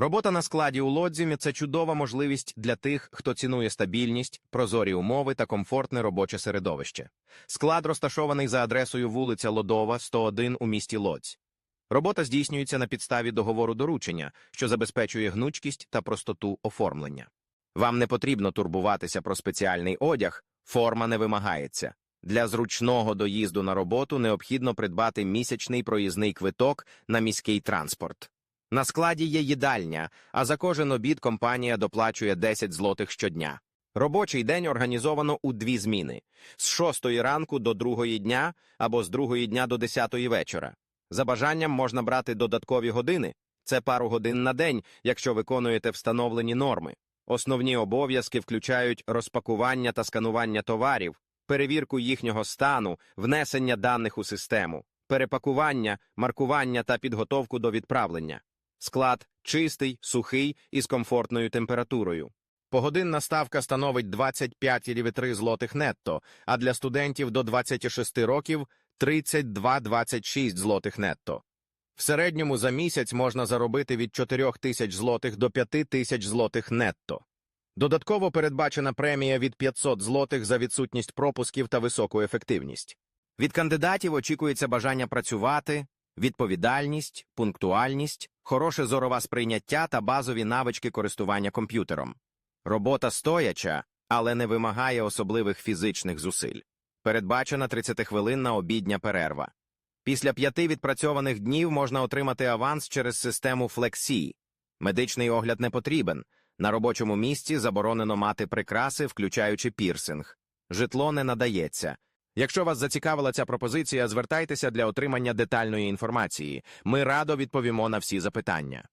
Робота на складі у лодзі – це чудова можливість для тих, хто цінує стабільність, прозорі умови та комфортне робоче середовище. Склад розташований за адресою вулиця Лодова, 101 у місті Лодзь. Робота здійснюється на підставі договору доручення, що забезпечує гнучкість та простоту оформлення. Вам не потрібно турбуватися про спеціальний одяг, форма не вимагається. Для зручного доїзду на роботу необхідно придбати місячний проїзний квиток на міський транспорт. На складі є їдальня, а за кожен обід компанія доплачує 10 злотих щодня. Робочий день організовано у дві зміни – з 6 ранку до 2 дня або з 2 дня до 10 вечора. За бажанням можна брати додаткові години – це пару годин на день, якщо виконуєте встановлені норми. Основні обов'язки включають розпакування та сканування товарів, перевірку їхнього стану, внесення даних у систему, перепакування, маркування та підготовку до відправлення. Склад чистий, сухий і з комфортною температурою. Погодинна ставка становить 25,3 злотих нетто, а для студентів до 26 років 32,26 злотих нетто. В середньому за місяць можна заробити від 4 тисяч злотих до 5 тисяч злотих нетто. Додатково передбачена премія від 500 злотих за відсутність пропусків та високу ефективність. Від кандидатів очікується бажання працювати, відповідальність, пунктуальність, хороше зорове сприйняття та базові навички користування комп'ютером. Робота стояча, але не вимагає особливих фізичних зусиль. Передбачена 30-хвилинна обідня перерва. Після п'яти відпрацьованих днів можна отримати аванс через систему FlexSea. Медичний огляд не потрібен. На робочому місці заборонено мати прикраси, включаючи пірсинг. Житло не надається. Якщо вас зацікавила ця пропозиція, звертайтеся для отримання детальної інформації. Ми радо відповімо на всі запитання.